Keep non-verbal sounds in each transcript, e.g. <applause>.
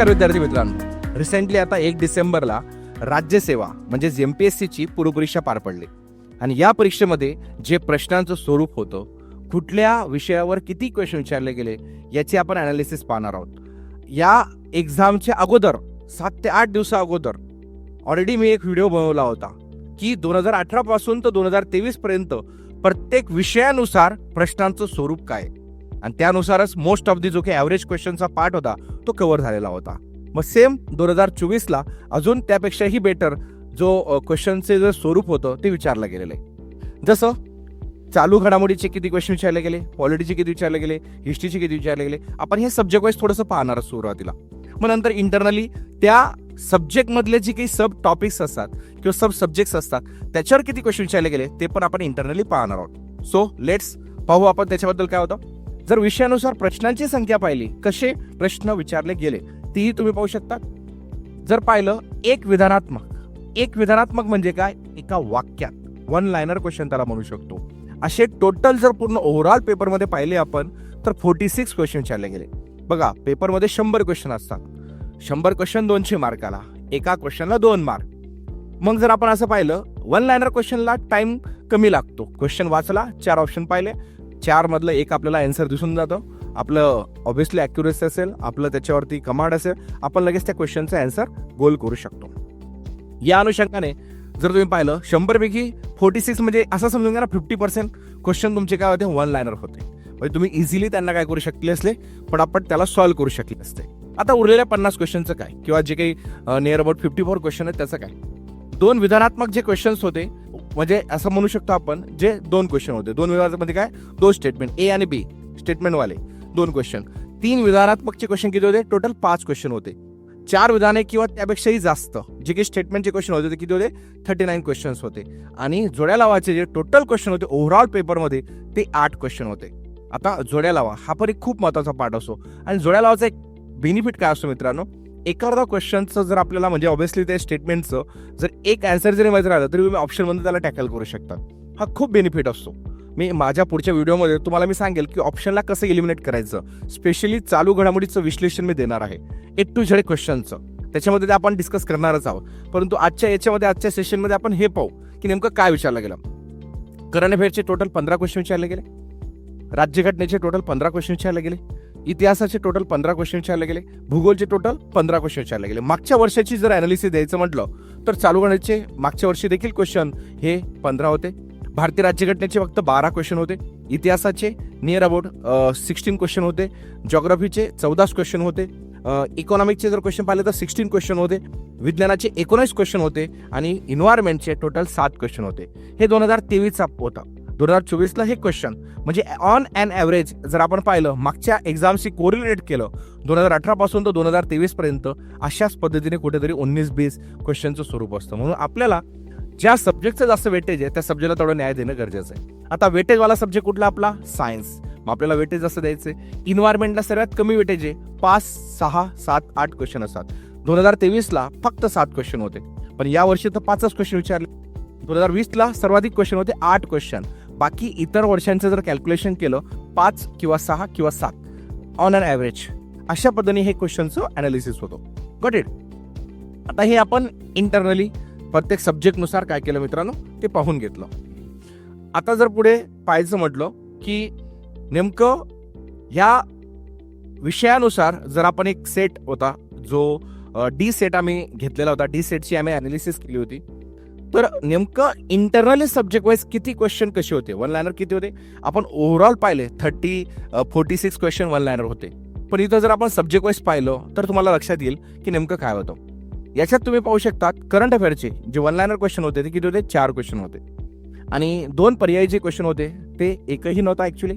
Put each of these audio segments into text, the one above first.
नमस्कार विद्यार्थी मित्रांनो. रिसेंटली आता एक डिसेंबरला राज्यसेवा म्हणजेच एम पी एस सीची पूर्वपरीक्षा पार पडली. आणि या परीक्षेमध्ये जे प्रश्नांचं स्वरूप होतं कुठल्या विषयावर किती क्वेश्चन विचारले गेले याची आपण अनालिसिस पाहणार आहोत. या एक्झामच्या अगोदर सात ते आठ दिवसा अगोदर ऑलरेडी मी एक व्हिडिओ बनवला होता की दोन हजार अठरा पासून तर दोन हजार तेवीस पर्यंत प्रत्येक विषयानुसार प्रश्नांचं स्वरूप काय आणि त्यानुसारच मोस्ट ऑफ दी जो काही ॲव्हरेज क्वेश्चनचा पार्ट होता तो कव्हर झालेला होता. मग सेम दोन हजार चोवीसला अजून त्यापेक्षाही बेटर जो क्वेश्चनचे जे स्वरूप होतं ते विचारलं गेलेलं आहे. जसं चालू घडामोडीचे किती क्वेश्चन विचारले गेले पॉलिटीचे किती विचारले गेले हिस्ट्रीचे किती विचारले गेले आपण हे सब्जेक्ट वाईज थोडंसं पाहणार सुरुवातीला. मग नंतर इंटरनली त्या सब्जेक्टमधले जे काही सब टॉपिक्स असतात किंवा सब सब्जेक्ट्स असतात त्याच्यावर किती क्वेश्चन विचारले गेले ते पण आपण इंटरनली पाहणार आहोत. सो लेट्स पाहू आपण त्याच्याबद्दल काय होतं. जर विषयानुसार प्रश्नांची संख्या पाहिली कसे प्रश्न विचारले गेले तीही तुम्ही पाहू शकता जर पाहिलं एक विधानात्मक. एक विधानात्मक म्हणजे काय? एका वाक्यात. वन लायनर क्वेश्चन त्याला म्हणू शकतो. असे टोटल जर पूर्ण ओव्हरऑल पेपरमध्ये पाहिले आपण तर फोर्टी सिक्स क्वेश्चन विचारले गेले. बघा पेपरमध्ये शंभर क्वेश्चन असतात. शंभर क्वेश्चन दोनशे मार्काला एका क्वेश्चनला दोन मार्क मग जर आपण असं पाहिलं वन लायनर क्वेश्चनला टाइम कमी लागतो. क्वेश्चन वाचला चार ऑप्शन पाहिले. चारमधलं एक आपल्याला आन्सर दिसून जातं. आपलं ऑब्व्हियसली ॲक्युरेसी असेल आपलं त्याच्यावरती कमांड असेल आपण लगेच त्या क्वेश्चनचं आन्सर गोल करू शकतो. या अनुषंगाने जर तुम्ही पाहिलं शंभरपैकी फोर्टी सिक्स म्हणजे असं समजून घ्या ना फिफ्टी पर्सेंट क्वेश्चन तुमचे काय होते? वन लायनर होते. म्हणजे तुम्ही इझिली त्यांना काय करू शकले असले पण आपण त्याला सॉल्व्ह करू शकले असते. आता उरलेल्या पन्नास क्वेश्चनचं काय? किंवा जे काही near about fifty four question आहेत त्याचं काय? दोन विधानात्मक जे क्वेश्चन्स होते म्हणजे असं म्हणू शकतो आपण जे दोन क्वेश्चन होते. दोन विधानात्मक काय? दोन स्टेटमेंट ए आणि बी स्टेटमेंटवाले दोन क्वेश्चन तीन विधानात्मकचे क्वेश्चन किती होते? टोटल पाच क्वेश्चन होते. चार विधाने किंवा त्यापेक्षाही जास्त जे काही स्टेटमेंटचे क्वेश्चन होते ते किती होते? थर्टी नाईन क्वेश्चन्स होते. आणि जोड्या लावाचे जे टोटल क्वेश्चन होते ओव्हरऑल पेपरमध्ये ते आठ क्वेश्चन होते. आता जोड्या लावा. हा पण एक खूप महत्त्वाचा पार्ट असतो आणि जोड्या लावाचा एक बेनिफिट काय असतो मित्रांनो? एखादा क्वेश्चनचं जर आपल्याला म्हणजे ऑब्व्हियसली त्या स्टेटमेंटचं जर एक आन्सर जरी माहिती राहिलं तरी तुम्ही ऑप्शनमध्ये त्याला टॅकल करू शकता. हा खूप बेनिफिट असतो. मी माझ्या पुढच्या व्हिडिओमध्ये तुम्हाला मी सांगेल की ऑप्शनला कसं इलिमिनेट करायचं. स्पेशली चालू घडामोडीचं विश्लेषण मी देणार आहे. ए टू झेड क्वेश्चनचं त्याच्यामध्ये ते आपण डिस्कस करणारच आहोत. परंतु आजच्या याच्यामध्ये आजच्या सेशनमध्ये आपण हे पाहू की नेमकं काय विचारलं गेलं. करंट अफेअरचे टोटल पंधरा क्वेश्चन विचारले गेले. राज्यघटनेचे टोटल पंधरा क्वेश्चन विचारले गेले. इतिहासाचे टोटल पंधरा क्वेश्चन विचारले गेले भूगोलचे टोटल पंधरा क्वेश्चन विचारले गेले. मागच्या वर्षाची जर अनालिसिस द्यायचं म्हटलं तर चालू गणितचे मागच्या वर्षी देखील क्वेश्चन हे पंधरा होते. भारतीय राज्यघटनेचे फक्त बारा क्वेश्चन होते. इतिहासाचे नियर अबाउट सिक्स्टीन क्वेश्चन होते. जॉग्राफीचे चौदाच क्वेश्चन होते. इकॉनॉमिकचे जर क्वेश्चन पाहिले तर सिक्स्टीन क्वेश्चन होते. विज्ञानाचे एकोणीस क्वेश्चन होते आणि इन्व्हायरमेंटचे टोटल सात क्वेश्चन होते. हे दोन हजार तेवीसचा होता. दोन हजार चोवीसला हे क्वेश्चन म्हणजे ऑन अँड ॲव्हरेज जर आपण पाहिलं मागच्या एक्झामशी कोरिलेट केलं दोन हजार अठरापासून तर दोन हजार तेवीसपर्यंत अशाच पद्धतीने कुठेतरी उन्नीस बीस क्वेश्चनचं स्वरूप असतं. म्हणून आपल्याला ज्या सब्जेक्टचं जास्त वेटेज आहे त्या सब्जेक्टला थोडं न्याय देणं गरजेचं आहे. आता वेटेजवाला सब्जेक्ट कुठला आपला? सायन्स मग आपल्याला वेटेज जास्त द्यायचं आहे इन्व्हायरमेंटला सर्वात कमी वेटेज आहे. पाच सहा सात आठ क्वेश्चन असतात. दोन हजार तेवीसला फक्त सात क्वेश्चन होते. पण या वर्षी तर पाचच क्वेश्चन विचारले. दोन हजार वीसला सर्वाधिक क्वेश्चन होते आठ क्वेश्चन बाकी इतर वर्षांचं जर कॅल्क्युलेशन केलं पाच किंवा सहा किंवा सात ऑन अन ॲव्हरेज अशा पद्धतीने हे क्वेश्चनचं अनालिसिस होतो. गॉट इट आता हे आपण इंटरनली प्रत्येक सब्जेक्टनुसार काय केलं मित्रांनो? ते पाहून घेतलं. आता जर पुढे पाहायचं म्हटलं की नेमकं ह्या विषयानुसार जर आपण एक सेट होता जो डी सेट आम्ही घेतलेला होता डी सेटची आम्ही अनालिसिस केली होती तर नेमकं इंटरनली सब्जेक्ट वाईज किती क्वेश्चन कसे होते? वन लायनर किती होते? आपण ओव्हरऑल पाहिले thirty forty six question one liner होते. पण इथं जर आपण सब्जेक्ट वाईज पाहिलं तर तुम्हाला लक्षात येईल की नेमकं काय होतं. याच्यात तुम्ही पाहू शकता करंट अफेअरचे जे वन लायनर क्वेश्चन होते ते किती होते? चार क्वेश्चन होते. आणि दोन पर्यायी जे क्वेश्चन होते ते एकही नव्हता ॲक्च्युली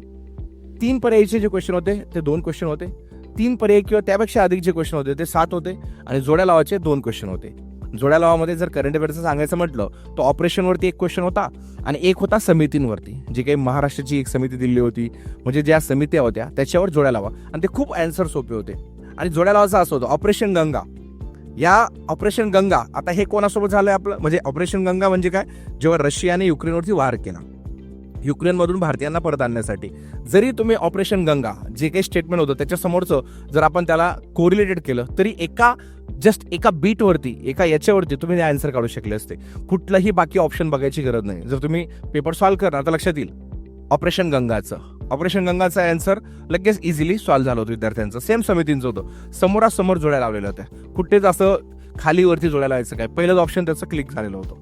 तीन पर्यायीचे जे क्वेश्चन होते ते दोन क्वेश्चन होते. तीन पर्याय किंवा त्यापेक्षा अधिक जे क्वेश्चन होते ते सात होते. आणि जोड्या लावाचे दोन क्वेश्चन होते. जोड्या लावामध्ये जर करंट अफेअरचं सांगायचं म्हटलं तर ऑपरेशनवरती एक क्वेश्चन होता आणि एक होता समितींवरती. जी काही महाराष्ट्राची एक समिती दिली होती म्हणजे ज्या समित्या होत्या त्याच्यावर जोड्या लावा. आणि ते खूप अँसर सोपे होते. आणि जोड्या लावायचं असं होतं ऑपरेशन गंगा. या ऑपरेशन गंगा आता हे कोणासोबत झालं आपलं? म्हणजे ऑपरेशन गंगा म्हणजे काय? जेव्हा रशियाने युक्रेनवरती वार केला. युक्रेनमधून भारतीयांना परत आणण्यासाठी. जरी तुम्ही ऑपरेशन गंगा जे काही स्टेटमेंट होतं त्याच्यासमोरचं जर आपण त्याला कोरिलेटेड केलं तरी एका जस्ट एका बीटवरती एका याच्यावरती तुम्ही आन्सर काढू शकले असते. कुठलंही बाकी ऑप्शन बघायची गरज नाही. जर तुम्ही पेपर सॉल्व्ह करणार तर लक्षात येईल. ऑपरेशन गंगाचं. ऑपरेशन गंगाचा आन्सर लगेच इझिली सॉल्व्ह झालं होतं विद्यार्थ्यांचं. सेम समितींचं होतं. समोरासमोर जोड्या लावलेल्या होत्या. कुठेच असं खालीवरती जोड्या लावायचं काय? पहिलंच ऑप्शन त्याचं क्लिक झालेलं होतं.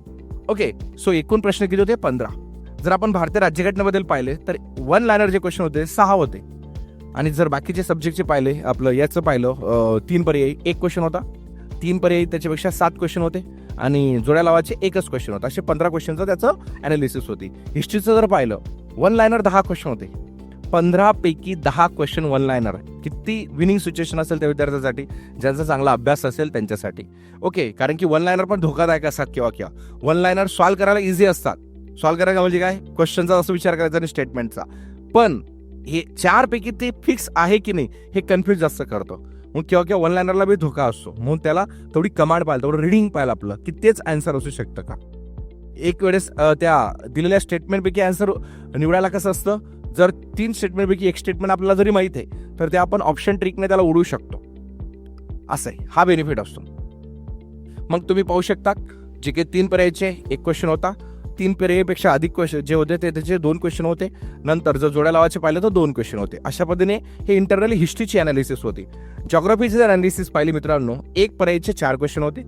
ओके सो एकूण प्रश्न किती होते? पंधरा. जर आपण भारतीय राज्यघटनेबद्दल पाहिले तर वन लायनर जे क्वेश्चन होते सहा होते. आणि जर बाकीचे सब्जेक्टचे पाहिले आपलं याचं पाहिलं तीन पर्यायी एक क्वेश्चन होता. तीन पर्यायी त्याच्यापेक्षा सात क्वेश्चन होते. आणि जोड्या लावाचे एकच क्वेश्चन होता. असे पंधरा क्वेश्चनचं त्याचं ॲनालिसिस होती. हिस्ट्रीचं जर पाहिलं वन लायनर दहा क्वेश्चन होते. पंधरापैकी दहा क्वेश्चन वन लायनर किती विनिंग सिच्युएशन असेल त्या विद्यार्थ्यासाठी ज्यांचा चांगला अभ्यास असेल त्यांच्यासाठी. ओके कारण की वन लायनर पण धोकादायक असतात किंवा किंवा वन लायनर सॉल्व्ह करायला इझी असतात. सॉल्व्ह करायला म्हणजे काय? क्वेश्चनचा असं विचार करायचा आणि स्टेटमेंटचा पण हे चारपैकी ते फिक्स आहे की नाही हे कन्फ्युज जास्त करतं. मग किंवा किंवा वन लायनरला बी धोका असतो. म्हणून त्याला तेवढी कमांड पाहिजे तेवढं रिडिंग पाहिलं आपलं की तेच अँसर असू शकतं का? एक वेळेस त्या दिलेल्या स्टेटमेंटपैकी अँसर निवडायला कसं असतं? जर तीन स्टेटमेंटपैकी एक स्टेटमेंट आपल्याला जरी माहीत आहे तर ते आपण ऑप्शन ट्रिकने त्याला उडवू शकतो. असं आहे. हा बेनिफिट असतो. मग तुम्ही पाहू शकता जे काही तीन पर्यायचे एक क्वेश्चन होता. तीन पर्यायापेक्षा अधिक क्वेश्चन जे होते ते त्याचे दोन क्वेश्चन होते. नंतर जर जोड्या लावायचे पाहिलं तर दोन क्वेश्चन होते. अशा पद्धतीने हे इंटरनल हिस्ट्रीची अनालिसिस होती. जॉग्राफीची जर अनालिसिस पाहिली मित्रांनो एक पर्यायचे चार क्वेश्चन होते.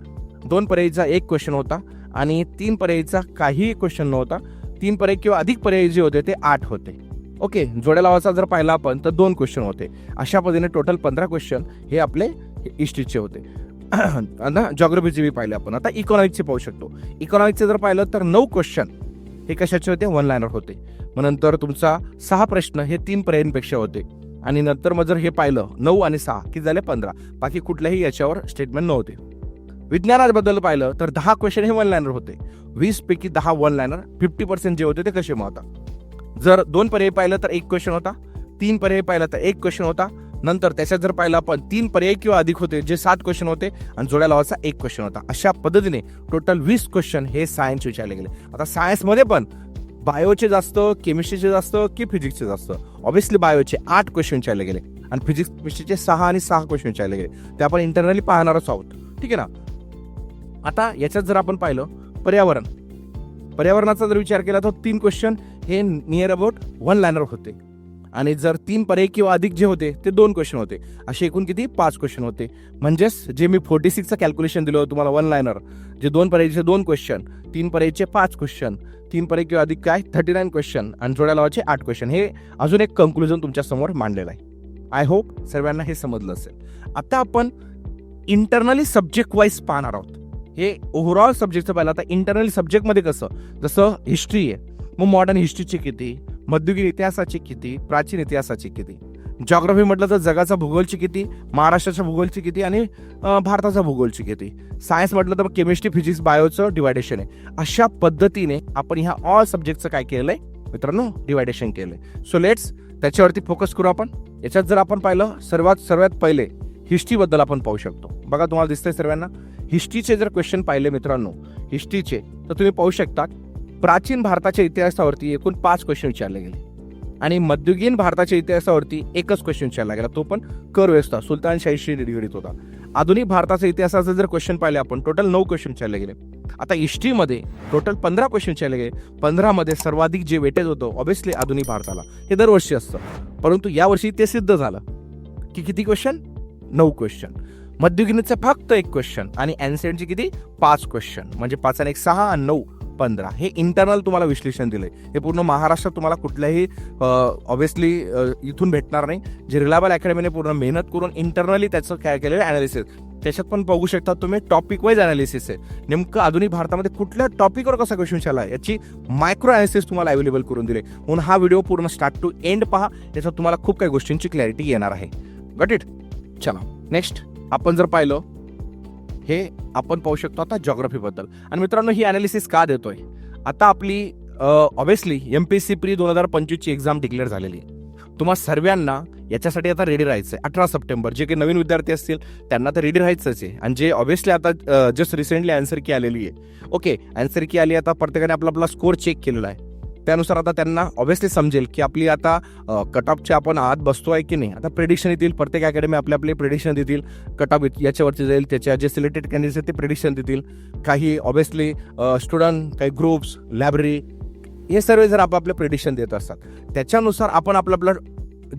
दोन पर्यायीचा एक क्वेश्चन होता आणि तीन पर्यायीचा काहीही क्वेश्चन नव्हता. तीन पर्याय किंवा अधिक पर्याय जे होते ते आठ होते. ओके जोड्या लावाचा जर पाहिला आपण तर दोन क्वेश्चन होते. अशा पद्धतीने टोटल पंधरा क्वेश्चन हे आपले हिस्ट्रीचे होते. <clears throat> आता जॉग्रफीचे बी पाहिलं आपण. आता इकॉनॉमिकचे पाहू शकतो. इकॉनॉमिकचे जर पाहिलं तर नऊ क्वेश्चन हे कशाचे होते? वन लायनर होते. मग नंतर तुमचा सहा प्रश्न हे तीन पर्यायांपेक्षा होते. आणि नंतर मग जर हे पाहिलं नऊ आणि सहा की झाले? पंधरा. बाकी कुठल्याही याच्यावर स्टेटमेंट नव्हते. विज्ञानाबद्दल पाहिलं तर दहा क्वेश्चन हे वन लायनर होते. वीस पैकी दहा वन लायनर फिफ्टी पर्सेंट जे होते ते कसे मग होता जर दोन पर्याय पाहिलं तर एक क्वेश्चन होता. तीन पर्याय पाहिलं तर एक क्वेश्चन होता. नंतर त्याच्यात जर पाहिलं आपण तीन पर्याय किंवा अधिक होते जे सात क्वेश्चन होते आणि जोड्या लावायचा एक क्वेश्चन होता. अशा पद्धतीने टोटल वीस क्वेश्चन हे सायन्स विचारले गेले. आता सायन्समध्ये पण बायोचे जास्त केमिस्ट्रीचे जास्त की फिजिक्सचे जास्त? ऑब्विसली बायोचे आठ क्वेश्चन विचारले गेले. आणि फिजिक्स केमिस्ट्रीचे सहा आणि सहा क्वेश्चन विचारले गेले. ते आपण इंटरनली पाहणारच आहोत. ठीक आहे ना? आता याच्यात जर आपण पाहिलं पर्यावरण. पर्यावरणाचा जर विचार केला तर तीन क्वेश्चन हे नियर अबाउट वन लायनर होते. आणि जर तीन पर्याय किंवा अधिक जे होते ते दोन क्वेश्चन होते. असे एकूण किती? पाच क्वेश्चन होते. म्हणजेच जे मी फोर्टी सिक्सचं कॅल्क्युलेशन दिलं होतं तुम्हाला वन लायनर जे दोन पर्यायचे दोन क्वेश्चन तीन पर्यायचे पाच क्वेश्चन तीन पर्याय किंवा अधिक काय? थर्टी नाईन क्वेश्चन आणि जोड्या लावायचे आठ क्वेश्चन हे अजून एक कन्क्लुजन तुमच्यासमोर मांडलेलं आहे. आय होप सर्वांना हे समजलं असेल. आता आपण इंटरनली सब्जेक्ट वाईज पाहणार आहोत. हे ओव्हरऑल सब्जेक्टचं पाहिलं आता इंटरनल सब्जेक्टमध्ये कसं? जसं हिस्ट्री आहे. मग मॉडर्न हिस्ट्रीची किती? मध्ययुगीन इतिहासाची किती प्राचीन इतिहासाची किती? जॉग्राफी म्हटलं तर जगाचा भूगोलची किती महाराष्ट्राच्या भूगोलची किती आणि भारताचा भूगोलची किती? सायन्स म्हटलं तर केमिस्ट्री फिजिक्स बायोचं डिवायडेशन आहे. अशा पद्धतीने आपण ह्या ऑल सब्जेक्टचं काय केलं आहे मित्रांनो डिवायडेशन केलं आहे सो लेट्स त्याच्यावरती फोकस करू आपण. याच्यात जर आपण पाहिलं सर्वात सर्वात पहिले हिस्ट्रीबद्दल आपण पाहू शकतो. बघा तुम्हाला दिसतंय सर्वांना. हिस्ट्रीचे जर क्वेश्चन पाहिले मित्रांनो हिस्ट्रीचे तर तुम्ही पाहू शकता प्राचीन भारताच्या इतिहासावरती एकूण पाच क्वेश्चन विचारले गेले. आणि मध्ययुगीन भारताच्या इतिहासावरती एकच क्वेश्चन विचारला गेला. तो पण कर व्यवस्था सुलतानशाहीशी निगडीत होता. आधुनिक भारताच्या इतिहासाचे जर क्वेश्चन पाहिले आपण टोटल नऊ क्वेश्चन विचारले गेले. आता हिस्ट्रीमध्ये टोटल पंधरा क्वेश्चन विचारले गेले. पंधरामध्ये सर्वाधिक जे वेटेज होतं ऑब्विसली आधुनिक भारताला. हे दरवर्षी असतं. परंतु यावर्षी ते सिद्ध झालं. की किती क्वेश्चन नऊ क्वेश्चन मध्ययुगीनचे फक्त एक क्वेश्चन आणि अँसेंटचे किती? पाच क्वेश्चन म्हणजे पाच आणि एक सहा आणि नऊ. पंधरा. हे इंटरनल तुम्हाला विश्लेषण दिलंय. हे पूर्ण महाराष्ट्रात तुम्हाला कुठल्याही ऑब्विसली इथून भेटणार नाही. जे रिलायबल अकॅडमीने पूर्ण मेहनत करून इंटरनली त्याचं काय केलेलं अनालिसिस त्याच्यात पण बघू शकता तुम्ही टॉपिक वाईज अनालिसिस आहे. नेमकं आधुनिक भारतामध्ये कुठल्या टॉपिकवर कसा क्वेश्चन विचारला याची मायक्रो अनालिसिस तुम्हाला अवेलेबल करून दिले म्हणून हा व्हिडिओ पूर्ण स्टार्ट टू एंड पहा. त्याच्यात तुम्हाला खूप काही गोष्टींची क्लॅरिटी येणार आहे. गट इट चला. नेक्स्ट आपण जर पाहिलं हे आपण पाहू शकतो आता जॉग्रफीबद्दल आणि मित्रांनो ही अनालिसिस का देतोय? आता आपली obviously M P S C pre दोन हजार पंचवीसची एक्झाम डिक्लेअर झालेली आहे. तुम्हा सर्वांना याच्यासाठी आता रेडी राहायचं आहे अठरा सप्टेंबर जे काही नवीन विद्यार्थी असतील त्यांना तर रेडी राहायचंच आहे. आणि जे ऑब्विसली आता जस्ट रिसेंटली अन्सर की आलेली आहे. ओके आन्सर की आली आता प्रत्येकाने आपला आपला स्कोर चेक केलेला आहे. त्यानुसार आता त्यांना ऑब्व्हियसली समजेल की आपली आता कट आपण आत बसतोय की नाही. आता प्रेडिक्शन येतील प्रत्येक अकॅडमी आपले आपले प्रेडिक्शन देतील. कट ऑफ याच्यावरती जाईल त्याच्या जे सिलेक्टेड कॅन्डिडेट्स आहेत ते प्रेडिक्शन देतील. काही ऑब्व्हियसली स्टुडंट काही ग्रुप्स लायब्ररी हे सर्व जर आपापले प्रेडिक्शन देत असतात. त्याच्यानुसार आपण आपलं आपलं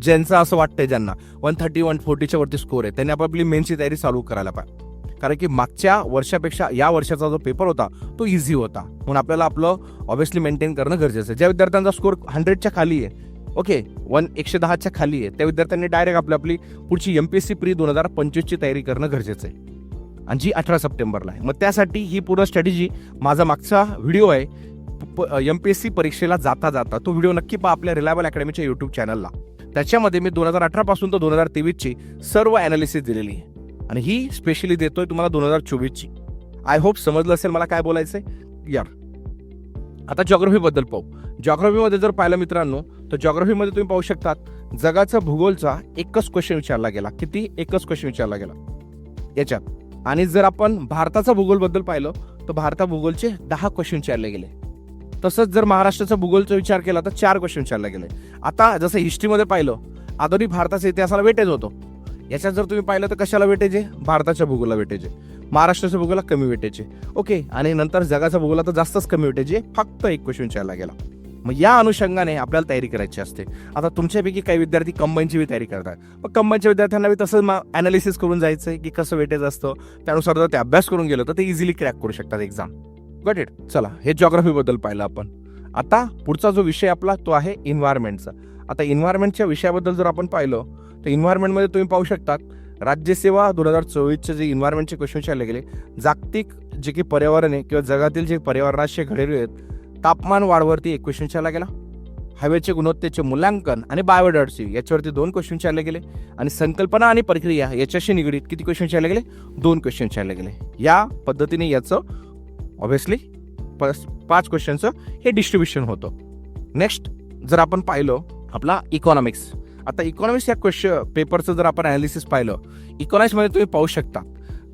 ज्यांचं असं वाटतंय ज्यांना वन थर्टी वन फोर्टीच्या वरती स्कोर आहे त्यांनी आपापली मेनची तयारी चालू करायला पाहिजे. कारण की मागच्या वर्षापेक्षा या वर्षाचा जो पेपर होता तो इझी होता. म्हणून आपल्याला आपलं ऑब्व्हियसली मेंटेन करणं गरजेचं आहे. ज्या विद्यार्थ्यांचा स्कोर हंड्रेडच्या खाली आहे ओके वन एकशे दहाच्या खाली आहे त्या विद्यार्थ्यांनी डायरेक्ट आपली आपली पुढची M P S C pre दोन हजार पंचवीसची तयारी करणं गरजेचं आहे. आणि जी अठरा सप्टेंबरला आहे. मग त्यासाठी ही पूर्ण स्ट्रॅटेजी माझा मागचा व्हिडिओ आहे. एम पी एस सी परीक्षेला जाता जाता तो व्हिडिओ नक्की पहा आपल्या रिलायबल अकॅडमीच्या युट्यूब चॅनलला त्याच्यामध्ये मी दोन हजार अठरापासून तर दोन हजार तेवीसची सर्व अनालिसिस दिलेली आहे. आणि ही स्पेशली देतोय तुम्हाला दोन हजार चोवीसची. आय होप समजलं असेल मला काय बोलायचं आहे यार. आता जॉग्रफीबद्दल पाहू. जॉग्रफीमध्ये जर पाहिलं मित्रांनो तर जॉग्रफीमध्ये तुम्ही पाहू शकतात जगाचा भूगोलचा एकच क्वेश्चन विचारला गेला. किती? एकच क्वेश्चन विचारला गेला. याच्यात. आणि जर आपण भारताचा भूगोलबद्दल पाहिलं तर भारता भूगोलचे दहा क्वेश्चन विचारले गेले. तसंच जर महाराष्ट्राचा भूगोलचा विचार केला तर चार क्वेश्चन विचारले गेले. आता जसं हिस्ट्रीमध्ये पाहिलं आधुनिक भारताच्या इतिहासाला वेटेज होतो. याच्यात जर तुम्ही पाहिलं तर कशाला वेटेज आहे भारताच्या भूगोला वेटेज आहे महाराष्ट्राच्या भूगोला कमी वेटेज आहे ओके आणि नंतर जगाचा भूगोला तर जास्तच कमी वेटेज आहे फक्त एक क्वेश्चन विचारला गेला. मग या अनुषंगाने आपल्याला तयारी करायची असते. आता तुमच्यापैकी काही विद्यार्थी कंबाईनची बी तयारी करतात. मग कंबाईनच्या विद्यार्थ्यांना बी तसं अनालिसिस करून जायचं आहे की कसं वेटेज असतं. त्यानुसार जर ते अभ्यास करून गेलं तर ते इझिली क्रॅक करू शकतात एक्झाम गट इट चला हे जॉग्राफीबद्दल पाहिलं आपण. आता पुढचा जो विषय आपला तो आहे इन्व्हायरमेंटचा आता इन्व्हायरमेंटच्या विषयाबद्दल जर आपण पाहिलं तर इन्व्हायरमेंटमध्ये तुम्ही पाहू शकतात राज्यसेवा दोन हजार चोवीसचे जे इन्व्हायरमेंटचे क्वेश्चन विचारले गेले जागतिक जे की पर्यावरण आहे किंवा जगातील जे पर्यावरणाचे घडेलू आहेत तापमान वाढवरती एक क्वेश्चन विचारला गेला. हवेचे गुणवत्तेचे मूल्यांकन आणि बायोडायव्हर्सिटी याच्यावरती दोन क्वेश्चन विचारले गेले. आणि संकल्पना आणि प्रक्रिया याच्याशी निगडीत किती क्वेश्चन विचारले गेले? दोन क्वेश्चन विचारले गेले. या पद्धतीने याचं ऑब्व्हियसली पाच क्वेश्चनचं हे डिस्ट्रीब्युशन होतं. नेक्स्ट जर आपण पाहिलं आपला इकॉनॉमिक्स आता इकॉनॉमिक्स या क्वेश्चन पेपरचं जर आपण अनालिसिस पाहिलं इकॉनॉमिक्समध्ये तुम्ही पाहू शकता.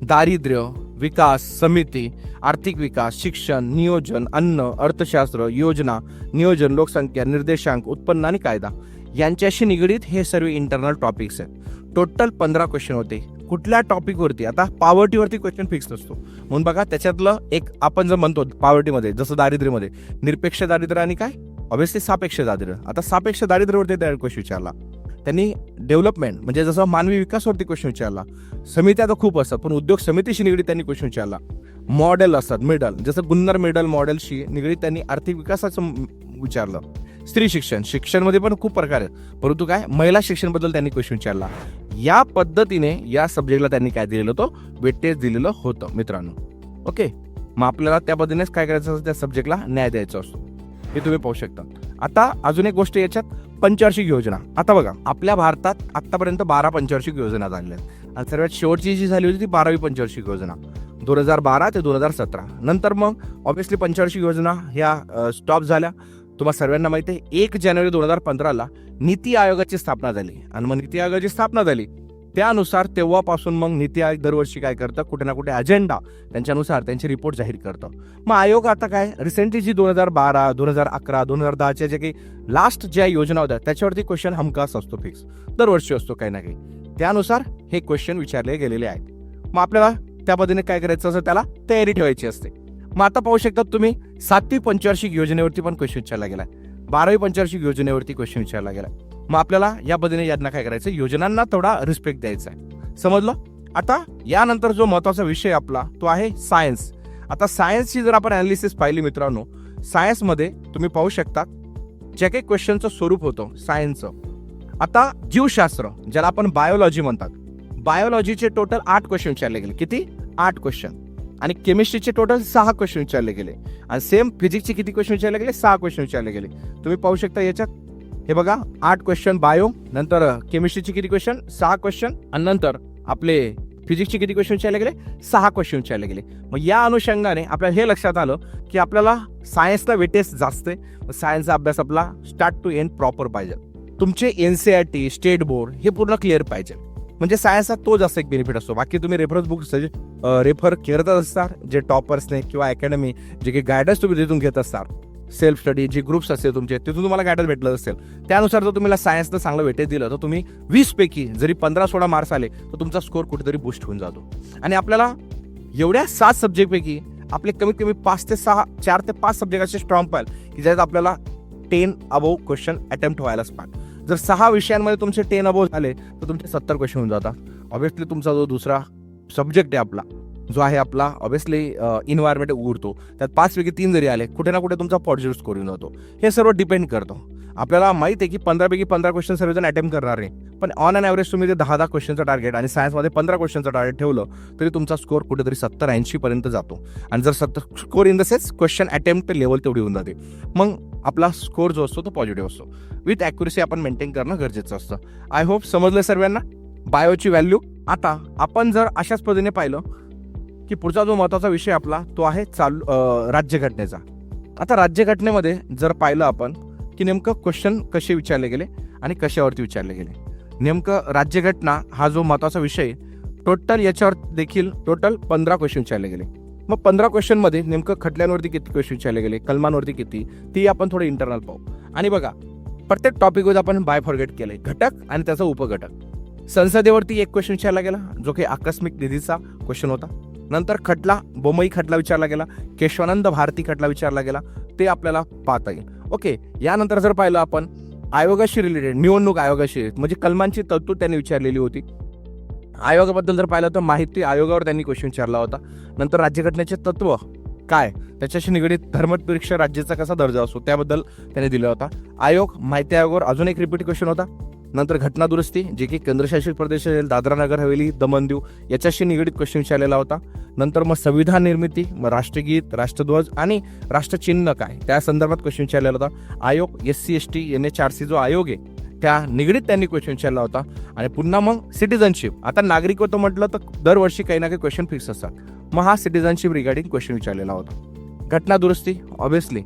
दारिद्र्य विकास समिती आर्थिक विकास शिक्षण नियोजन अन्न अर्थशास्त्र योजना नियोजन लोकसंख्या निर्देशांक उत्पन्न आणि कायदा. यांच्याशी निगडीत हे सर्व इंटरनल टॉपिक्स आहेत. टोटल पंधरा क्वेश्चन होते. कुठल्या टॉपिकवरती आता पॉवर्टीवरती क्वेश्चन फिक्स नसतो. म्हणून बघा त्याच्यातलं एक आपण जर म्हणतो पॉवर्टीमध्ये जसं दारिद्र्यमध्ये निरपेक्ष दारिद्र्य आणि काय? ऑब्व्हियसली सापेक्ष दारिद्र्य. आता सापेक्ष दारिद्र्यवरती त्या क्वेश्चन विचारला. त्यांनी डेव्हलपमेंट म्हणजे जसं मानवी विकासावरती क्वेश्चन विचारला. समित्या तर खूप असतात पण उद्योग समितीशी निगडीत त्यांनी क्वेश्चन विचारला. मॉडेल असतात मिडल जसं गुन्नर मिडल मॉडेलशी निगडीत त्यांनी आर्थिक विकासाचं विचारलं. स्त्री शिक्षण शिक्षणमध्ये पण खूप प्रकार आहेत. परंतु काय? महिला शिक्षणबद्दल त्यांनी क्वेश्चन विचारला. या पद्धतीने या सब्जेक्टला त्यांनी काय दिलेलं होतं? वेटेज दिलेलं होतं मित्रांनो. ओके मग आपल्याला त्या पद्धतीनेच काय करायचं असतं? त्या सब्जेक्टला न्याय द्यायचा असतो. हे तुम्ही पाहू शकता. आता अजून एक गोष्ट याच्यात पंचवार्षिक योजना. आता बघा आपल्या भारतात आतापर्यंत बारा पंचवार्षिक योजना झालेल्या आहेत. आणि सर्वात शेवटची जी झाली होती ती बारावी पंचवार्षिक योजना. दोन हजार बारा ते दोन हजार सतरा. नंतर मग ऑब्व्हियसली पंचवार्षिक योजना ह्या स्टॉप झाल्या. तुम्हाला सर्वांना माहिती आहे एक जानेवारी दोन हजार पंधराला नीती आयोगाची स्थापना झाली. आणि मग नीती आयोगाची स्थापना झाली. त्यानुसार तेव्हापासून मग नीती आयोग दरवर्षी काय करतं? कुठे ना कुठे अजेंडा त्यांच्यानुसार त्यांचे रिपोर्ट जाहीर करतं. मग आयोग आता काय? रिसेंटली जी दोन हजार बारा दोन हजार अकरा दोन हजार दहाच्या जे काही लास्ट ज्या योजना होत्या त्याच्यावरती क्वेश्चन हमखास असतो फिक्स दरवर्षी असतो काही ना काही. त्यानुसार हे क्वेश्चन विचारले गेलेले आहेत. मग आपल्याला त्या पद्धतीने काय करायचं असं त्याला तयारी ठेवायची असते. मग आता पाहू शकतात तुम्ही सातवी पंचवार्षिक योजनेवरती पण क्वेश्चन विचारला गेला बारावी पंचवार्षिक योजनेवरती क्वेश्चन विचारला गेला मग आपल्याला या पद्धतीने यांना काय करायचं? योजनांना थोडा रिस्पेक्ट द्यायचा आहे. समजलं? आता यानंतर जो महत्त्वाचा विषय आपला तो आहे सायन्स आता सायन्सची जर आपण अनालिसिस पाहिली मित्रांनो सायन्समध्ये तुम्ही पाहू शकता जे काही क्वेश्चनचं स्वरूप होतं सायन्सचं आता जीवशास्त्र ज्याला आपण बायोलॉजी म्हणतात. बायोलॉजीचे टोटल आठ क्वेश्चन विचारले गेले. किती? आठ क्वेश्चन आणि केमिस्ट्रीचे टोटल सहा क्वेश्चन विचारले गेले. आणि सेम फिजिक्सचे किती क्वेश्चन विचारले गेले? सहा क्वेश्चन विचारले गेले. तुम्ही पाहू शकता याच्यात हे बघा आठ क्वेश्चन बायो नंतर केमिस्ट्रीचे किती क्वेश्चन सहा क्वेश्चन आणि नंतर आपले फिजिक्सचे किती क्वेश्चन विचारले गेले? सहा क्वेश्चन विचारले गेले. मग या अनुषंगाने आपल्याला हे लक्षात आलं की आपल्याला सायन्सला वेटेज जास्त आहे. सायन्सचा अभ्यास आपला स्टार्ट टू एंड प्रॉपर पाहिजे. तुमचे N C R T state board हे पूर्ण क्लिअर पाहिजे. म्हणजे सायन्सचा तो जास्त एक बेनिफिट असतो. बाकी तुम्ही रेफरन्स बुक रेफर करतच असतात जे टॉपर्सने किंवा अकॅडमी जे काही गायडन्स तुम्ही तिथून घेत असतात सेल्फ स्टडी जे ग्रुप्स असतील तुमचे तिथून तुम्हाला गायडन्स भेटलं असेल. त्यानुसार जर तुम्हाला सायन्सनं चांगलं वेटेज दिलं तर तुम्ही वीसपैकी जरी पंधरा सोळा मार्क्स आले तर तुमचा स्कोर कुठेतरी बुस्ट होऊन जातो. आणि आपल्याला एवढ्या सात सब्जेक्टपैकी आपले कमीत कमी पाच ते सहा चार ते पाच सब्जेक्ट असे स्ट्रॉंग पाहिजे की ज्यात आपल्याला टेन अबोव क्वेश्चन अटेम्प्ट व्हायलाच पाहिजे जर सहा विषयांमध्ये तुमचे टेन अबोव झाले तर तुमचे सत्तर क्वेश्चन होऊन जातात. ऑब्विसली तुमचा जो दुसरा सब्जेक्ट आहे आपला जो आहे आपला ऑब्विसली इन्व्हायरमेंट उरतो त्यात पाचपैकी तीन जरी आले कुठे ना कुठे तुमचा पॉझिटिव्ह स्कोर येऊन होतो हे सर्व डिपेंड करतो. आपल्याला माहिती आहे की पंधरापैकी पंधरा क्वेश्चन सर्वजण अटेम्प्ट करणार नाही पण ऑन अँड ॲव्हरेज तुम्ही ते दहा दहा क्वेश्चनचं टार्गेट आणि सायन्समध्ये पंधरा क्वेश्चनचं टार्गेट ठेवलं तरी तुमचा स्कोर कुठेतरी सत्तर ऐंशी पर्यंत जातो. आणि जर सत्तर score in the sense question attempt level तेवढी होऊन जाते. मग आपला स्कोर जो असतो तो पॉझिटिव्ह असतो. विथ ॲक्युरेसी आपण मेंटेन करणं गरजेचं असतं. आय होप समजलं सर्वांना. बायोची व्हॅल्यू आता आपण जर अशाच पद्धतीने पाहिलं की पुढचा जो महत्त्वाचा विषय आपला तो आहे चालू राज्यघटनेचा. आता राज्यघटनेमध्ये जर पाहिलं आपण की नेमकं क्वेश्चन कसे विचारले गेले आणि कशावरती विचारले गेले. नेमकं राज्यघटना हा जो महत्त्वाचा विषय टोटल याच्यावर देखील टोटल पंधरा क्वेश्चन विचारले गेले. मग पंधरा क्वेश्चनमध्ये नेमकं खटल्यांवरती किती क्वेश्चन विचारले गेले कलमांवरती किती ती आपण थोडं इंटरनल पाहू. आणि बघा प्रत्येक टॉपिकवर आपण बाय फॉरगेट केले घटक आणि त्याचा उपघटक. संसदेवरती एक क्वेश्चन विचारला गेला जो काही आकस्मिक निधीचा क्वेश्चन होता. नंतर खटला बोमई खटला विचारला गेला केशवानंद भारती खटला विचारला गेला ते आपल्याला पाहता येईल. ओके यानंतर जर पाहिलं आपण आयोगाशी रिलेटेड निवडणूक आयोगाशी म्हणजे कलमांची तरतूद त्यांनी विचारलेली होती. आयोगाबद्दल जर पाहिलं तर माहिती आयोगावर त्यांनी क्वेश्चन विचारला होता. नंतर राज्यघटनेचे तत्व काय? त्याच्याशी निगडीत धर्मनिरपेक्ष राज्याचा कसा दर्जा असतो? त्याबद्दल त्याने दिला होता. आयोग माहिती आयोगावर अजून एक रिपीट क्वेश्चन होता. नंतर घटना दुरुस्ती जे की केंद्रशासित प्रदेश असेल दादरा नगर हवेली दमन दीव याच्याशी निगडीत क्वेश्चन विचारलेला होता. नंतर मग संविधान निर्मिती मग राष्ट्रगीत राष्ट्रध्वज आणि राष्ट्रचिन्ह काय? त्या संदर्भात क्वेश्चन विचारलेला होता. आयोग S C S T N H R C जो आयोग आहे त्या निगडीत त्यांनी क्वेश्चन विचारला होता. आणि पुन्हा मग सिटिझनशिप आता नागरिकत्व म्हटलं तर दरवर्षी काही ना काही क्वेश्चन फिक्स असतात. मग हा सिटिझनशिप रिगार्डिंग क्वेश्चन विचारलेला होता. घटना दुरुस्ती ऑब्विसली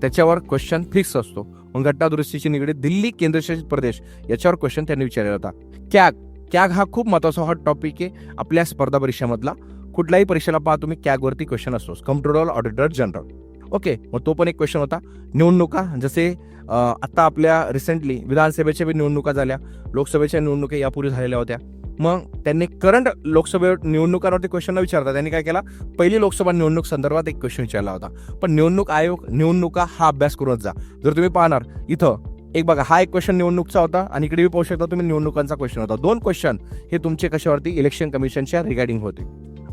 त्याच्यावर क्वेश्चन फिक्स असतो. मग घटना दुरुस्तीची निगडीत दिल्ली केंद्रशासित प्रदेश याच्यावर क्वेश्चन त्यांनी विचारलेला होता. कॅग कॅग हा खूप महत्त्वाचा हॉट टॉपिक आहे आपल्या स्पर्धा परीक्षेमधला. कुठल्याही परीक्षेला पहा तुम्ही कॅगवरती क्वेश्चन असतोच कंट्रोलर ऑडिटर जनरल ओके मग तो पण एक क्वेश्चन होता. निवडणुका जसे आत्ता आता आपल्या रिसेंटली विधानसभेच्या बी निवडणुका झाल्या लोकसभेच्या निवडणुका यापूर्वी झालेल्या होत्या. मग त्यांनी करंट लोकसभे निवडणुकांवरती क्वेश्चन न विचारता त्यांनी काय केला? पहिली लोकसभा निवडणूक संदर्भात एक क्वेश्चन विचारला होता. पण निवडणूक आयोग निवडणुका हा अभ्यास करूनच जा. जर तुम्ही पाहणार इथं एक बघा हा एक क्वेश्चन निवडणूकचा होता आणि इकडे पाहू शकता तुम्ही निवडणुकांचा क्वेश्चन होता. दोन क्वेश्चन हे तुमचे कशावरती? इलेक्शन कमिशनच्या रिगार्डिंग होते.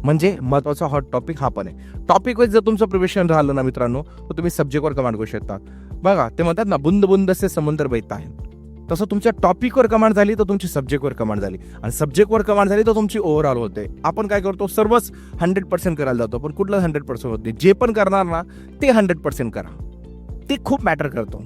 म्हणजे महत्त्वाचा हॉट टॉपिक हा पण आहे. टॉपिक वाईज जर तुमचं प्रिपरेशन राहिलं ना मित्रांनो तर तुम्ही सब्जेक्टवर कमांड करू शकता. बघा ते म्हणतात ना बुंद बुंद से समुद्र बैत आहे. तसं तुमच्या टॉपिकवर कमांड झाली तर तुमची सब्जेक्टवर कमांड झाली. आणि सब्जेक्टवर कमांड झाली तर तुमची ओव्हरऑल होते. आपण काय करतो सर्वच हंड्रेड पर्सेंट करायला जातो पण कुठलं हंड्रेड पर्सेंट होते जे पण करणार ना ते हंड्रेड पर्सेंट करा. ते खूप मॅटर करतो.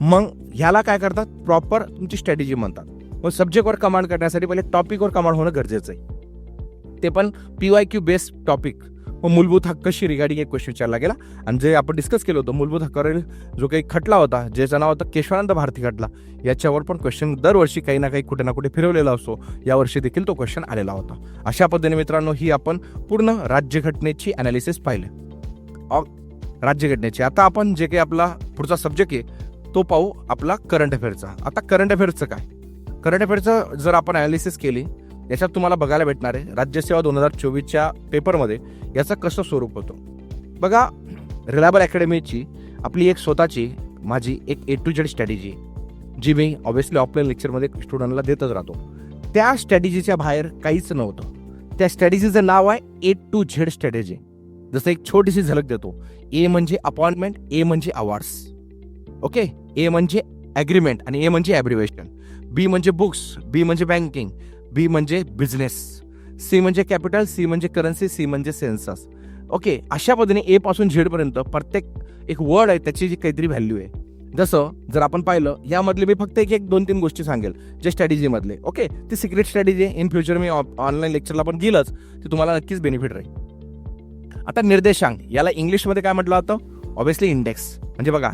मग ह्याला काय करतात? प्रॉपर तुमची स्ट्रॅटेजी म्हणतात. मग सब्जेक्टवर कमांड करण्यासाठी पहिले टॉपिकवर कमांड होणं गरजेचं आहे. ते पण P Y Q based topic मग मूलभूत हक्काशी रिगार्डिंग एक क्वेश्चन विचारला गेला. आणि जे आपण डिस्कस केलं होतं मूलभूत हक्कावरील जो काही खटला होता ज्याचं नाव होतं केशवानंद भारती खटला याच्यावर पण क्वेश्चन दरवर्षी काही ना काही कुठे ना कुठे फिरवलेला असतो. यावर्षी देखील तो क्वेश्चन आलेला होता. अशा पद्धतीने मित्रांनो ही आपण पूर्ण राज्यघटनेची अनालिसिस पाहिले. राज्यघटनेची. आता आपण जे काही आपला पुढचा सब्जेक्ट आहे तो पाहू आपला करंट अफेअरचा आता करंट अफेअरचं काय? करंट अफेअरचं जर आपण अनालिसिस केली याच्यात तुम्हाला बघायला भेटणार आहे राज्यसेवा दोन हजार चोवीसच्या पेपरमध्ये याचं कसं स्वरूप होतं. बघा रिलायबल अकॅडमीची आपली एक स्वतःची माझी एक ए टू जेड स्ट्रॅटेजी जी मी ऑब्व्हियसली ऑफलाईन लेक्चरमध्ये स्टुडंटला देतच राहतो. त्या स्ट्रॅटेजीच्या बाहेर काहीच नव्हतं. त्या स्ट्रॅटेजीचं नाव आहे ए टू झेड स्ट्रॅटेजी जसं एक छोटीशी झलक देतो. ए म्हणजे अपॉइंटमेंट ए म्हणजे अवॉर्ड्स ओके? ए म्हणजे ॲग्रीमेंट आणि ए म्हणजे ॲब्रिवेशन बी म्हणजे बुक्स बी म्हणजे बँकिंग बी म्हणजे बिझनेस सी म्हणजे कॅपिटल सी म्हणजे करन्सी सी म्हणजे सेन्सस ओके अशा पद्धतीने ए पासून झेडपर्यंत प्रत्येक एक वर्ड आहे त्याची जी काहीतरी व्हॅल्यू आहे. जसं जर आपण पाहिलं यामधले मी फक्त एक एक दोन तीन गोष्टी सांगेल जे स्ट्रॅटेजीमधले ओके ती सिक्रेट स्ट्रॅटेजी आहे. इन फ्युचर मी ऑनलाईन लेक्चरला पण गेलंच ते तुम्हाला नक्कीच बेनिफिट राहील. आता निर्देशांक याला इंग्लिशमध्ये काय म्हटलं होतं ऑब्विसली इंडेक्स म्हणजे बघा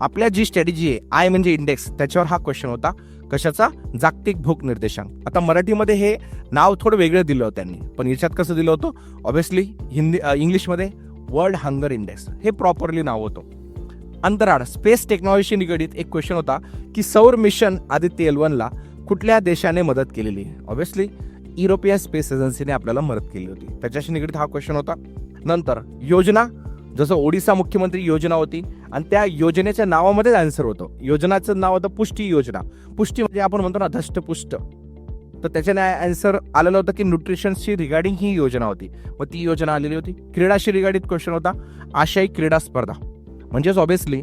आपल्या जी स्ट्रॅटेजी आहे आय म्हणजे इंडेक्स त्याच्यावर हा क्वेश्चन होता. कशाचा? जागतिक भूक निर्देशांक. आता मराठीमध्ये हे नाव थोडं वेगळं दिलं होतं त्यांनी. पण याच्यात कसं दिलं होतं? ऑब्व्हियसली हिंदी इंग्लिशमध्ये वर्ल्ड हंगर इंडेक्स हे प्रॉपरली नाव होतं. अंतराळ स्पेस टेक्नॉलॉजीशी निगडीत एक क्वेश्चन होता की सौर मिशन आदित्य एल वनला कुठल्या देशाने मदत केलेली? ऑब्व्हियसली युरोपियन स्पेस एजन्सीने आपल्याला मदत केली होती. त्याच्याशी निगडीत हा क्वेश्चन होता. नंतर योजना जसं ओडिसा मुख्यमंत्री योजना होती आणि त्या योजनेच्या नावामध्येच आन्सर होतं. योजनाचं नाव होतं पुष्टी योजना. पुष्टी म्हणजे आपण म्हणतो ना धष्टपुष्ट. तर त्याच्याने आन्सर आलेलं होतं की न्यूट्रिशनशी रिगार्डिंग ही योजना होती. मग ती योजना आलेली होती. क्रीडाशी रिगार्डित क्वेश्चन होता. आशियाई क्रीडा स्पर्धा. म्हणजेच ऑब्विसली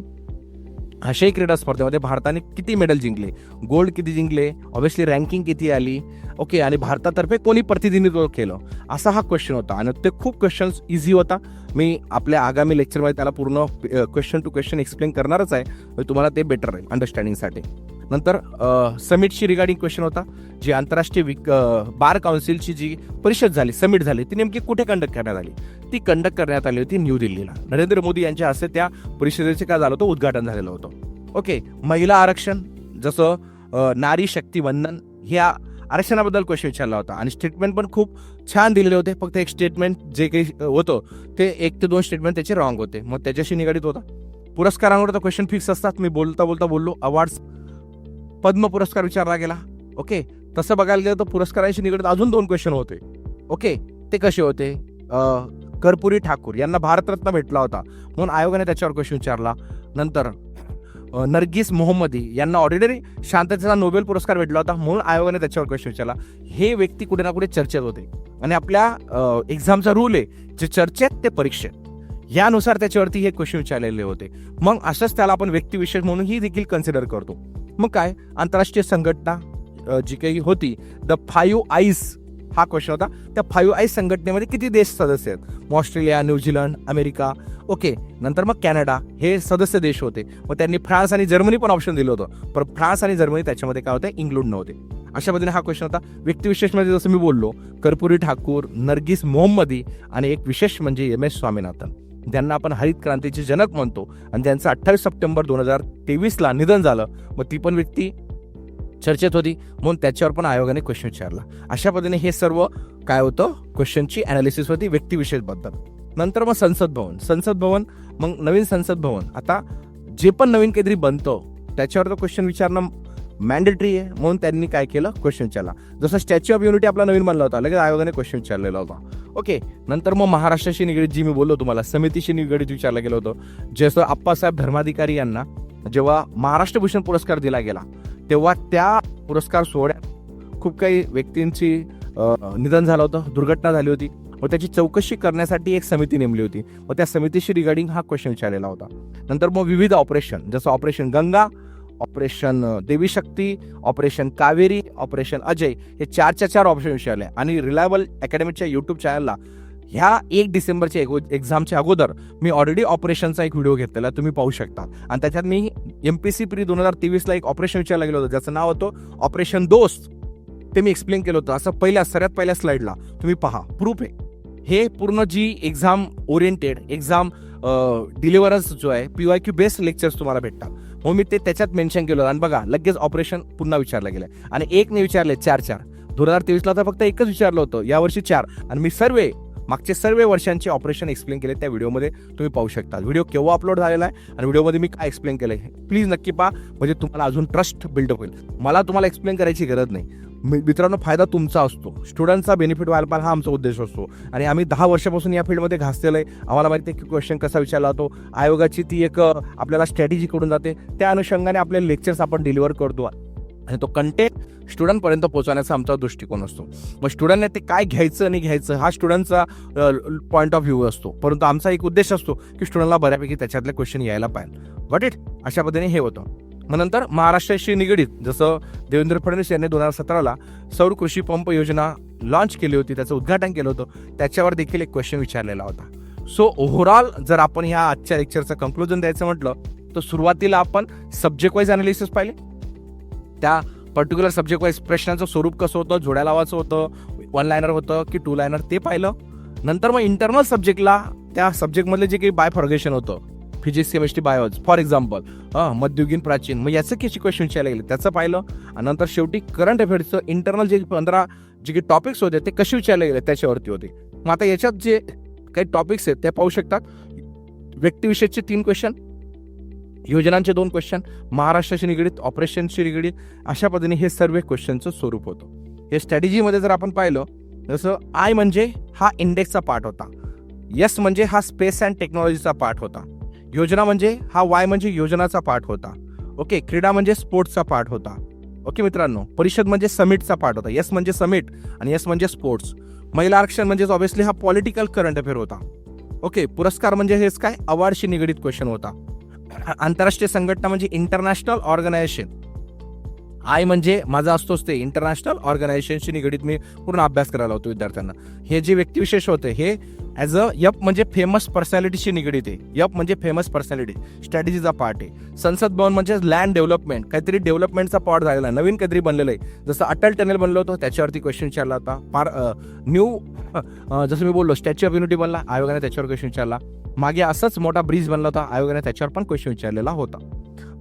आशियाई क्रीडा स्पर्धेमध्ये भारताने किती मेडल जिंकले? गोल्ड किती जिंकले? ऑब्व्हियसली रँकिंग किती आली? ओके आणि भारतातर्फे कोणी प्रतिनिधित्व केलं? असा हा क्वेश्चन होता. आणि ते खूप क्वेश्चन्स इझी होता. मी आपल्या आगामी लेक्चरमध्ये त्याला पूर्ण क्वेश्चन टू क्वेश्चन एक्सप्लेन करणारच आहे. तुम्हाला ते बेटर राहील अंडरस्टँडिंगसाठी नंतर समिटशी रिगार्डिंग क्वेश्चन होता जी आंतरराष्ट्रीय विक बार काउन्सिलची जी परिषद झाली समिट झाली ती नेमकी कुठे कंडक्ट करण्यात आली? ती कंडक्ट करण्यात आली होती न्यू दिल्लीला नरेंद्र मोदी यांच्या हस्ते त्या परिषदेचे काय झालं होतं? उद्घाटन झालेलं होतं. ओके महिला आरक्षण जसं नारी शक्ती वंदन ह्या आरक्षणाबद्दल क्वेश्चन विचारला होता. आणि स्टेटमेंट पण खूप छान दिलेले होते. फक्त एक स्टेटमेंट जे काही होतं ते एक ते दोन स्टेटमेंट त्याचे रॉंग होते. मग त्याच्याशी निगडीत होता. पुरस्कारांवर तर क्वेश्चन फिक्स असतात. मी बोलता बोलता बोललो अवॉर्ड्स पद्म पुरस्कार विचारला गेला. ओके तसं बघायला गेलं तर पुरस्कारांशी निगडीत अजून दोन क्वेश्चन होते. ओके ते कसे होते? कर्पुरी ठाकूर यांना भारतरत्न भेटला होता. म्हणून आयोगाने त्याच्यावर क्वेश्चन विचारला. नंतर नर्गिस मोहम्मदी यांना ऑर्डिनरी शांततेचा नोबेल पुरस्कार भेटला होता. म्हणून आयोगाने त्याच्यावर क्वेश्चन विचारला. हे व्यक्ती कुठे ना कुठे चर्चेत होते. आणि आपल्या एक्झामचा रूल आहे जे चर्चेत ते परीक्षेत. यानुसार त्याच्यावरती हे क्वेश्चन विचारलेले होते. मग असंच त्याला आपण व्यक्तिविशेष म्हणून ही देखील कन्सिडर करतो. मग काय? आंतरराष्ट्रीय संघटना जी काही होती द फायू आईस हा क्वेश्चन होता. त्या फायू आईस संघटनेमध्ये किती देश सदस्य आहेत? Australia New Zealand America. ओके नंतर मग कॅनडा. हे सदस्य देश होते. मग त्यांनी फ्रान्स आणि जर्मनी पण ऑप्शन दिलं होतं. पण फ्रान्स आणि जर्मनी त्याच्यामध्ये काय होते? इंक्लूड नव्हते. अशा पद्धतीने हा क्वेश्चन होता. व्यक्तिविशेषमध्ये जसं मी बोललो कर्पुरी ठाकूर नर्गिस मोहम्मदी आणि एक विशेष म्हणजे एम एस स्वामीनाथन. ज्यांना आपण हरित क्रांतीचे जनक म्हणतो आणि त्यांचं अठ्ठावीस सप्टेंबर दोन हजार तेवीसला निधन झालं मग ती पण व्यक्ती चर्चेत होती. म्हणून त्याच्यावर पण आयोगाने क्वेश्चन विचारला. अशा पद्धतीने हे सर्व काय होतं? क्वेश्चनची अनालिसिस होती व्यक्तिविशेषबद्दल नंतर मग संसद भवन. संसद भवन मग नवीन संसद भवन. आता जे पण नवीन काहीतरी बनतं त्याच्यावर तो क्वेश्चन विचारणं मॅन्डेटरी आहे म्हणून त्यांनी काय केलं? क्वेश्चन विचारला. जसं स्टॅच्यू ऑफ युनिटी आपला नवीन बनला होता लगेच आयोगाने क्वेश्चन विचारलेला होता. ओके नंतर मग महाराष्ट्राशी निगडीत जी मी बोललो तुम्हाला समितीशी निगडीत विचारलं गेलं होतं. जसं आप्पासाहेब धर्माधिकारी यांना जेव्हा महाराष्ट्र भूषण पुरस्कार दिला गेला तेव्हा त्या पुरस्कार सोहळ्यात खूप काही व्यक्तींची निधन झालं होतं दुर्घटना झाली होती. व त्याची चौकशी करण्यासाठी एक समिती नेमली होती. व त्या समितीशी रिगार्डिंग हा क्वेश्चन विचारलेला होता. नंतर मग विविध ऑपरेशन जसं operation Ganga operation Devi Shakti operation Kaveri operation Ajay हे चारच्या चार ऑप्शन विचारले आणि रिलायबल अकॅडमीच्या युट्यूब चॅनलला ह्या एक डिसेंबरच्या एक्झामच्या अगोदर मी ऑलरेडी ऑपरेशनचा एक व्हिडिओ घेतलेला तुम्ही पाहू शकता आणि त्याच्यात मी एम पी सी प्री दोन हजार तेवीसला एक ऑपरेशन विचारला गेलो होतं ज्याचं नाव होतं ऑपरेशन दोस्त ते मी एक्सप्लेन केलं होतं. असं पहिल्या सगळ्यात पहिल्या स्लाईडला तुम्ही पहा. प्रूफ आहे हे पूर्ण जी एक्झाम ओरिएंटेड एक्झाम डिलिव्हरन्स जो आहे P Y Q best lectures तुम्हाला भेटतात. मग मी ते त्याच्यात मेन्शन केलं होतं. आणि बघा लगेच ऑपरेशन पुन्हा विचारलं गेलं. आणि एक विचारले चार चार. दोन हजार तेवीसला तर फक्त एकच विचारलं होतं. यावर्षी चार. आणि मी सर्व मागचे सर्व वर्षांचे ऑपरेशन एक्सप्लेन केले त्या व्हिडिओमध्ये तुम्ही पाहू शकता. व्हिडिओ केव्हा अपलोड झालेला आहे आणि व्हिडिओमध्ये मी काय एक्सप्लेन केलं आहे प्लीज नक्की पहा. म्हणजे तुम्हाला अजून ट्रस्ट बिल्डअप होईल. मला तुम्हाला एक्सप्लेन करायची गरज नाही. मित्रांनो फायदा तुमचा असतो. स्टुडंटचा बेनिफिट व्हायला पाहिजे हा आमचा उद्देश असतो. आणि आम्ही दहा वर्षापासून या फील्डमध्ये घासलेलं आहे. आम्हाला माहिती आहे की क्वेश्चन कसा विचारला जातो. आयोगाची ती एक आपल्याला स्ट्रॅटेजी करून जाते. त्या अनुषंगाने आपले लेक्चर्स आपण डिलिव्हर करतो. आणि तो कंटेंट स्टुडंटपर्यंत पोहोचवण्याचा आमचा दृष्टिकोन असतो. मग स्टुडंटने ते काय घ्यायचं आणि घ्यायचं हा स्टुडंटचा पॉईंट ऑफ व्ह्यू असतो. परंतु आमचा एक उद्देश असतो की स्टुडंटला बऱ्यापैकी त्याच्यातले क्वेश्चन यायला पाहिजे. बट इट अशा पद्धतीने हे होतं. मग नंतर महाराष्ट्राशी निगडीत जसं देवेंद्र फडणवीस यांनी दोन हजार सतराला सौर कृषी पंप योजना लॉन्च केली होती त्याचं उद्घाटन केलं होतं त्याच्यावर देखील एक क्वेश्चन विचारलेला होता. सो ओव्हरऑल जर आपण ह्या आजच्या लेक्चरचं कन्क्लुजन द्यायचं म्हटलं तर सुरुवातीला आपण सब्जेक्ट वाईज अनालिसिस पाहिले. त्या पर्टिक्युलर सब्जेक्ट वाईज प्रश्नाचं स्वरूप कसं होतं जोड्या लावायचं होतं वन लायनर होतं की टू लायनर ते पाहिलं. नंतर मग इंटरनल सब्जेक्टला त्या सब्जेक्टमधले जे काही बाय फॉर्गेशन होतं फिजिक्स केमिस्ट्री बायोज फॉर एक्झाम्पल मध्ययुगीन प्राचीन. मग याचं किती क्वेश्चन विचारले गेले त्याचं पाहिलं. आणि नंतर शेवटी करंट अफेअर्सचं इंटरनल जे पंधरा जे काही टॉपिक्स होते ते कसे विचारले गेले? त्याच्यावरती होते. मग आता याच्यात जे काही टॉपिक्स आहेत ते पाहू शकतात. व्यक्तिविषयकचे तीन क्वेश्चन योजनांचे दोन क्वेश्चन महाराष्ट्राशी निगडीत ऑपरेशनशी निगडीत अशा पद्धतीने हे सर्व क्वेश्चनचं स्वरूप होतं. हे स्ट्रॅटेजीमध्ये जर आपण पाहिलं जसं आय म्हणजे हा इंडेक्सचा पार्ट होता. यस म्हणजे हा स्पेस अँड टेक्नॉलॉजीचा पार्ट होता. योजना म्हणजे हा वाय म्हणजे योजनाचा पार्ट होता. ओके क्रीडा म्हणजे स्पोर्ट्सचा पार्ट होता. ओके मित्रांनो परिषद म्हणजे समिटचा पार्ट होता. यस म्हणजे समिट आणि यस म्हणजे स्पोर्ट्स. महिला आरक्षण म्हणजेच ऑब्विसली हा पॉलिटिकल करंट अफेअर होता. ओके पुरस्कार म्हणजे हेच काय? अवॉर्डशी निगडीत क्वेश्चन होता. आंतरराष्ट्रीय संघटना म्हणजे इंटरनॅशनल ऑर्गनायझेशन आय म्हणजे माझा असतोच ते इंटरनॅशनल ऑर्गनायझेशनशी निगडीत मी पूर्ण अभ्यास करायला होतो विद्यार्थ्यांना. हे जे व्यक्तिविशेष होते हे ॲज अ यप म्हणजे फेमस पर्सनॅलिटीशी निगडीत आहे. यप म्हणजे फेमस पर्सनॅलिटी स्ट्रॅटेजीचा पार्ट आहे. संसद भवन म्हणजे लँड डेव्हलपमेंट काहीतरी डेव्हलपमेंटचा पार्ट झालेला आहे. नवीन काहीतरी बनलेलं आहे. जसं अटल टनेल बनलं होतं त्याच्यावरती क्वेश्चन विचारला होता. फार न्यू जसं मी बोललो स्टॅच्यू ऑफ युनिटी बनला आयोगाने त्याच्यावर क्वेश्चन विचारला. मागे असंच मोठा ब्रिज बनला होता आयोगाने त्याच्यावर पण क्वेश्चन विचारलेला होता.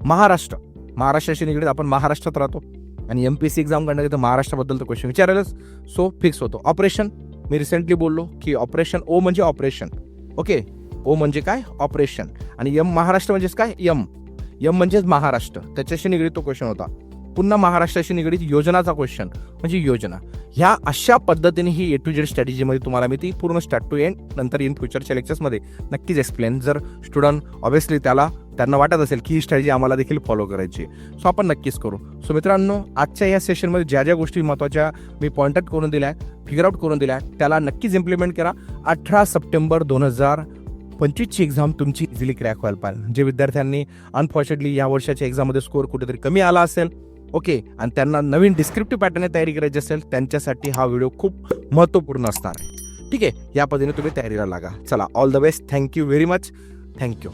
महाराष्ट्र. महाराष्ट्राशी निगडीत आपण महाराष्ट्रात राहतो. आणि एम पी सी एक्झाम करण्यात तर महाराष्ट्राबद्दल तर क्वेश्चन विचारायलाच सो फिक्स होतो. ऑपरेशन मी रिसेंटली बोललो की ऑपरेशन ओ म्हणजे ऑपरेशन ओके ओ म्हणजे काय? ऑपरेशन आणि यम महाराष्ट्र म्हणजेच काय? यम यम म्हणजेच महाराष्ट्र. त्याच्याशी निगडीत तो क्वेश्चन होता. पुन्हा महाराष्ट्राशी निगडीत योजनाचा क्वेश्चन म्हणजे योजना. ह्या अशा पद्धतीने ही ए टू जेड स्ट्रॅटेजीमध्ये तुम्हाला मी ती पूर्ण स्टार्ट टू एंड नंतर इन फ्युचरच्या लेक्चर्समध्ये नक्कीच एक्सप्लेन जर स्टुडंट ऑब्व्हियसली त्याला त्यांना वाटत असेल की ही स्ट्रॅटेजी आम्हाला देखील फॉलो करायची सो आपण नक्कीच करू. सो मित्रांनो आजच्या या सेशनमध्ये ज्या ज्या गोष्टी महत्त्वाच्या मी पॉइंट आउट करून दिल्या फिगर आउट करून दिल्या त्याला नक्कीच इम्प्लिमेंट करा. अठरा सप्टेंबर दोन हजार पंचवीसची एक्झाम तुमची इझिली क्रॅक व्हायला पाहिजे. जे विद्यार्थ्यांनी अनफॉर्च्युनेटली या वर्षाच्या एक्झाममध्ये स्कोअर कुठेतरी कमी आला असेल ओके आणि त्यांना नवीन डिस्क्रिप्टिव्ह पॅटर्नने तयारी करायची असेल त्यांच्यासाठी हा व्हिडिओ खूप महत्त्वपूर्ण असणार आहे. ठीक आहे? या पद्धतीने तुम्ही तयारीला लागा. चला all the best thank you very much thank you